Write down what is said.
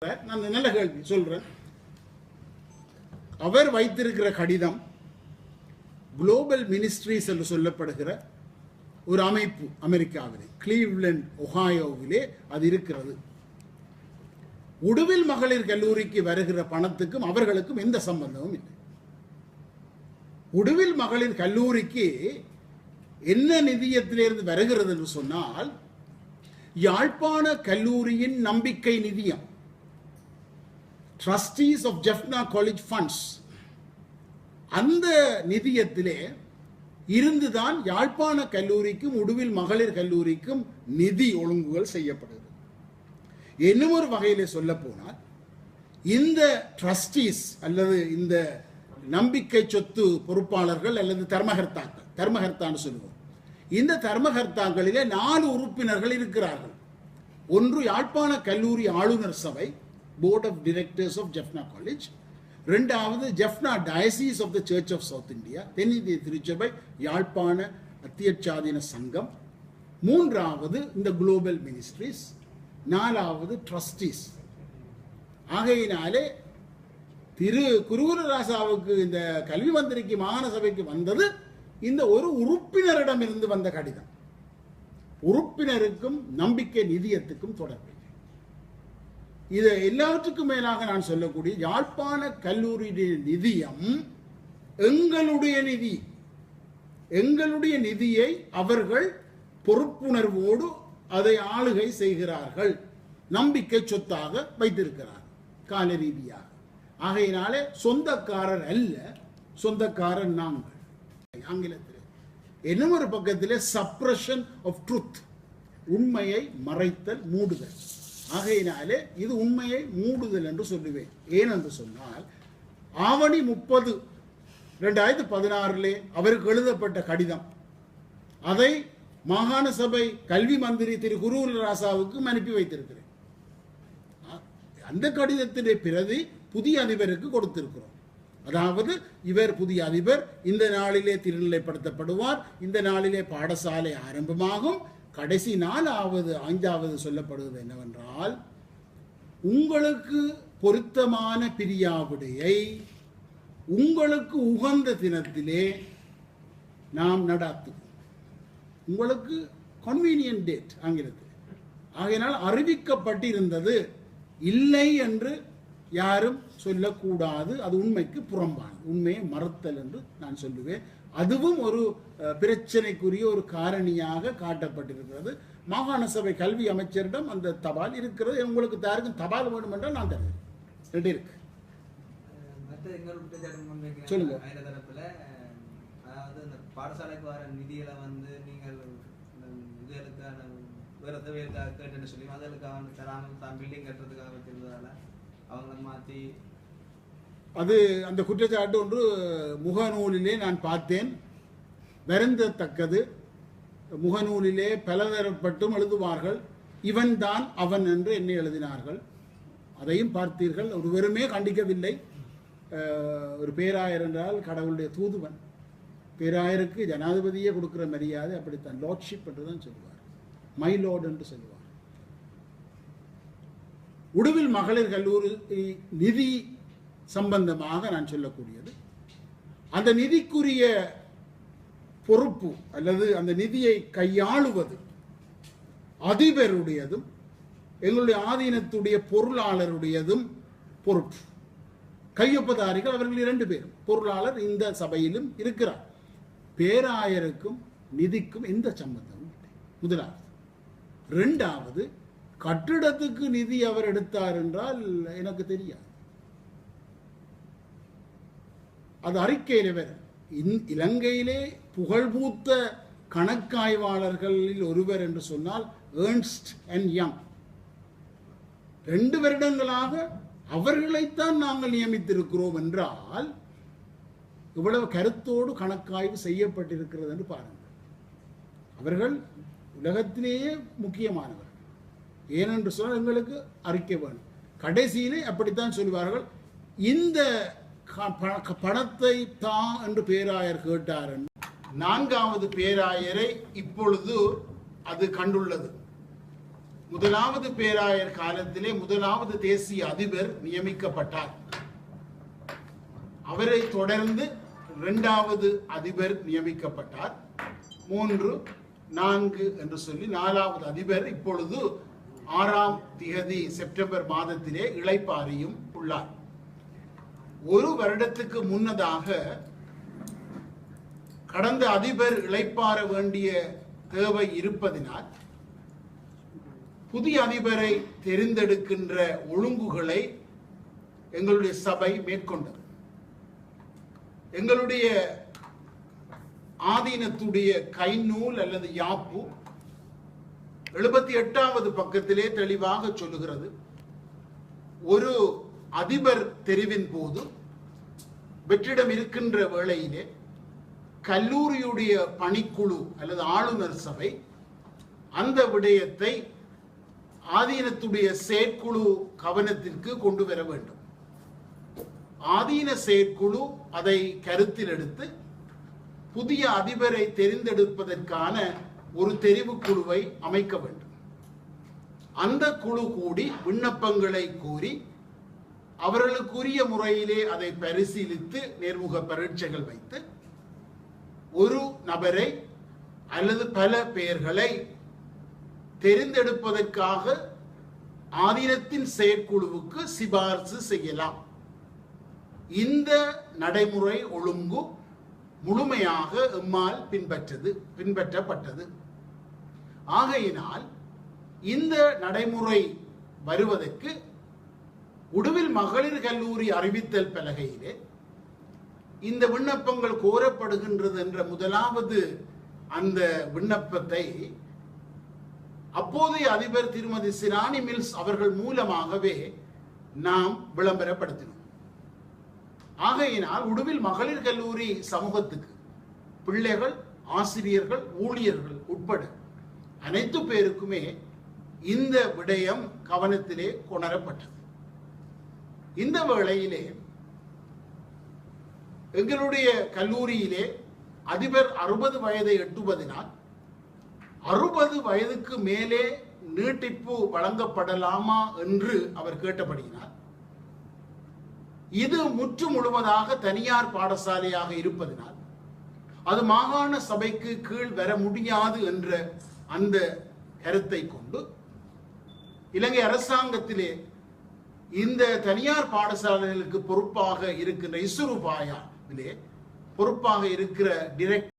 நான் நல்ல கேள்வி சொல்றேன். அவர் வைத்திருக்கிற கடிதம் குளோபல் மினிஸ்ட்ரிஸ் என்று சொல்லப்படுகிற ஒரு அமைப்பு அமெரிக்காவிலே கிளீவ்லண்ட் ஒஹாயோவிலே அது இருக்கிறது. உடுவில் மகளிர் கல்லூரிக்கு வருகிற பணத்துக்கும் அவர்களுக்கும் எந்த சம்பந்தமும் இல்லை. உடுவில் மகளிர் கல்லூரிக்கு என்ன நிதியத்திலிருந்து வருகிறது என்று சொன்னால் யாழ்ப்பாண கல்லூரியின் நம்பிக்கை நிதியம். Trustees of Jaffna college funds அந்த நிதியத்திலே இருந்துதான் யாழ்ப்பாண கல்லூரிக்கும் உடுவில் மகளிர் கல்லூரிக்கும் நிதி ஒழுங்குகள் செய்யப்படுது இன்னும் ஒரு வகையிலே சொல்ல போனால் இந்த ட்ரஸ்டீஸ் அல்லது இந்த நம்பிக்கை சொத்து பொறுப்பாளர்கள் அல்லது தர்மகர்த்தாக்கள் தர்மகர்த்தான்னு சொல்லுவோம். இந்த தர்மகர்த்தாக்களிலே நாலு உறுப்பினர்கள் இருக்கிறார்கள். ஒன்று யாழ்ப்பாண கல்லூரி ஆளுநர் சபை board of directors of Jaffna college ரெண்டாவது Jaffna diocese of the church of south India தென்னிந்திய திருச்சபை யாழ்ப்பாண அத்தியட்சாதீன சங்கம். மூன்றாவது இந்த குளோபல் மினிஸ்ட்ரிஸ் நாலாவது ட்ரஸ்டீஸ் ஆகையினாலே திரு குருகுலராசாவுக்கு இந்த கல்வி மந்திரிக்கு மாகாண சபைக்கு வந்தது இந்த ஒரு உறுப்பினரிடமிருந்து வந்த கடிதம். உறுப்பினருக்கும் நம்பிக்கை நிதியத்துக்கும் தொடர்பு. இது எல்லாவற்றுக்கும் மேலாக நான் சொல்லக்கூடிய யாழ்ப்பாண கல்லூரியுடைய நிதியம் எங்களுடைய நிதி. எங்களுடைய நிதியை அவர்கள் பொறுப்புணர்வோடு அதை ஆளுகை செய்கிறார்கள். நம்பிக்கை சொத்தாக வைத்திருக்கிறார் கால ரீதியாக. ஆகையினாலே சொந்தக்காரர் அல்ல சொந்தக்காரர் நாங்கள். ஆங்கிலத்தில். இன்னும் ஒரு பக்கத்தில் சப்ரஷன் ஆஃப் ட்ருத் உண்மையை மறைத்தல் மூடுதல். ஆகையினாலே இது உண்மையை மூடுதல் என்று சொல்லுவேன். ஏனென்று சொன்னால் ஆவணி முப்பது ரெண்டாயிரத்தி பதினாறிலே அவருக்கு எழுதப்பட்ட கடிதம். அதை மாகாண சபை கல்வி மந்திரி திரு குருராசாவுக்கும் அனுப்பி வைத்திருக்கிறேன். அந்த கடிதத்திலே பிரதி புதிய அதிபருக்கு கொடுத்திருக்கிறோம். அதாவது இவர் புதிய அதிபர் இந்த நாளிலே திருநிலைப்படுத்தப்படுவார் இந்த நாளிலே பாடசாலை ஆரம்பமாகும் கடைசி நாலாவது ஐந்தாவது சொல்லப்படுவது என்னவென்றால் உங்களுக்கு பொருத்தமான பிரியாவிடையை உங்களுக்கு உகந்த தினத்திலே நாம் நடாத்துவோம். உங்களுக்கு கன்வீனியன்ட் டேட் ஆங்கிலத்தில். ஆகையினால் அறிவிக்கப்பட்டிருந்தது இல்லை என்று யாரும் சொல்லக்கூடாது. அது உண்மைக்கு புறம்பானது. உண்மையை மறுத்தல் என்று நான் சொல்லுவேன். அதுவும் ஒரு பிரச்சனைக்குரிய ஒரு காரணியாக காட்டப்பட்டிருக்கிறது மாகாண சபை கல்வி அமைச்சரிடம் அந்த தபால் இருக்கிறது உங்களுக்கு யாருக்கும் தபால் வேணும் என்றால் நான் தருவேன் ரெண்டு இருக்கு மற்ற. சொல்லுங்க. அதாவது இந்த பாடசாலைக்கு வர நிதிகளை வந்து நீங்கள் இதுகளுக்கான வேற தேவைகளுக்காக கேட்டுன்னு சொல்லி அதுகளுக்காக தராமல் தான் பில்டிங் கட்டுறதுக்காக வச்சிருந்ததால அவங்கள மாத்தி அது அந்த குற்றச்சாட்டு ஒன்று முகநூலிலே நான் பார்த்தேன். வருந்தத்தக்கது. முகநூலிலே பலதரப்பட்டும் எழுதுவார்கள். இவன்தான் அவன் என்று என்னை எழுதினார்கள். அதையும் பார்த்தீர்கள். ஒரு வெறுமே கண்டிக்கவில்லை. ஒரு பேராயர் என்றால் கடவுளுடைய தூதுவன். பேராயருக்கு ஜனாதிபதியே கொடுக்குற மரியாதை அப்படித்தான். லார்ட்ஷிப் என்று தான் சொல்லுவார் மை லோட் என்று சொல்லுவார் உடுவில் மகளிர் கல்லூரி நிதி சம்பந்தமாக நான் சொல்லக்கூடியது. அந்த நிதிக்குரிய பொறுப்பு அல்லது அந்த நிதியை கையாளுவது அதிபருடையதும் எங்களுடைய ஆதீனத்துடைய பொருளாளருடையதும் பொறுப்பு. கையொப்பதாரிகள் அவர்கள் இரண்டு பேரும் பொருளாளர் இந்த சபையிலும் இருக்கிறார். பேராயருக்கும் நிதிக்கும் எந்த சம்பந்தமும் இல்லை. முதலாவது. ரெண்டாவது கட்டிடத்துக்கு நிதி அவர் எடுத்தார் என்றால் எனக்கு தெரியாது. அது அறிக்கையில் வேற. இந் இலங்கையிலே புகழ்பூத்த கணக்காய்வாளர்களில் ஒருவர் என்று சொன்னால் ஏர்ன்ஸ்ட் அண்ட் யங் ரெண்டு வருடங்களாக அவர்களைத்தான் நாங்கள் நியமித்திருக்கிறோம் என்றால் இவ்வளவு கருத்தோடு கணக்காய்வு செய்யப்பட்டிருக்கிறது என்று பாருங்கள். அவர்கள் உலகத்திலேயே முக்கியமானவர்கள் ஏனென்று சொன்னால் எங்களுக்கு அறிக்கை வேணும். கடைசியிலே அப்படித்தான் சொல்வார்கள் இந்த பணத்தை தான் என்று பேராயர் கேட்டார் நான்காவது பேராயரை இப்பொழுது அது கண்டுள்ளது. முதலாவது பேராயர் காலத்திலே முதலாவது தேசிய அதிபர் நியமிக்கப்பட்டார். அவரை தொடர்ந்து இரண்டாவது அதிபர் நியமிக்கப்பட்டார். மூன்று நான்கு என்று சொல்லி நாலாவது அதிபர் இப்பொழுது ஆறாம் திகதி செப்டம்பர் மாதத்திலே இழைப்பாரியும் உள்ளார். ஒரு வருடத்துக்கு முன்னதாக கடந்த அதிபர் இழைப்பாற வேண்டிய தேவை இருப்பதினால் புதிய அதிபரை தெரிந்தெடுக்கின்ற ஒழுங்குகளை எங்களுடைய சபை மேற்கொண்டது. எங்களுடைய ஆதீனத்துடைய கைநூல் அல்லது யாப்பு எழுபத்தி எட்டாவது பக்கத்திலே தெளிவாக சொல்லுகிறது. ஒரு அதிபர் தெரிவின் போது வெற்றிடம் இருக்கின்ற வேளையிலே கல்லூரியுடைய பணிக்குழு அல்லது ஆளுநர் சபை அந்த விடயத்தை ஆதீனத்துடைய செயற்குழு கவனத்திற்கு கொண்டு வர வேண்டும். ஆதீன செயற்குழு அதை கருத்தில் எடுத்து புதிய அதிபரை தெரிந்தெடுப்பதற்கான ஒரு தெரிவுக்குழுவை அமைக்க வேண்டும். அந்த குழு கூடி விண்ணப்பங்களை கூறி அவர்களுக்குரிய முறையிலே அதை பரிசீலித்து நேர்முக பரீட்சைகள் வைத்து ஒரு நபரை அல்லது பல பெயர்களை தெரிந்தெடுப்பதற்காக ஆதீனத்தின் செயற்குழுவுக்கு சிபார்சு செய்யலாம். இந்த நடைமுறை ஒழுங்கு முழுமையாக எம்மால் பின்பற்றது பின்பற்றப்பட்டது. ஆகையினால் இந்த நடைமுறை வருவதற்கு உடுவில் மகளிர் கல்லூரி அறிவித்தல் பலகையிலே இந்த விண்ணப்பங்கள் கோரப்படுகின்றது என்ற முதலாவது அந்த விண்ணப்பத்தை அப்போதைய அதிபர் திருமதி சிராணி மில்ஸ் அவர்கள் மூலமாகவே நாம் விளம்பரப்படுத்தினோம். ஆகையினால் உடுவில் மகளிர் கல்லூரி சமூகத்துக்கு பிள்ளைகள் ஆசிரியர்கள் ஊழியர்கள் உட்பட அனைத்து பேருக்குமே இந்த விடயம் கவனத்திலே கொணரப்பட்டது. இந்த வேளையிலே எங்களுடைய கல்லூரியிலே அதிபர் அறுபது வயதை எட்டுவதனால் அறுபது வயதுக்கு மேலே நீட்டிப்பு வழங்கப்படலாமா என்று அவர் கேட்டபடியினால் இது முற்று முழுவதாக தனியார் பாடசாலையாக இருப்பதனால் அது மாகாண சபைக்கு கீழ் வர முடியாது என்ற அந்த கருத்தை கொண்டு இலங்கை அரசாங்கத்திலே இந்த தனியார் பாடசாலைகளுக்கு பொறுப்பாக இருக்கின்ற இசுருபாயா பொறுப்பாக இருக்கிற டிரெக்டர்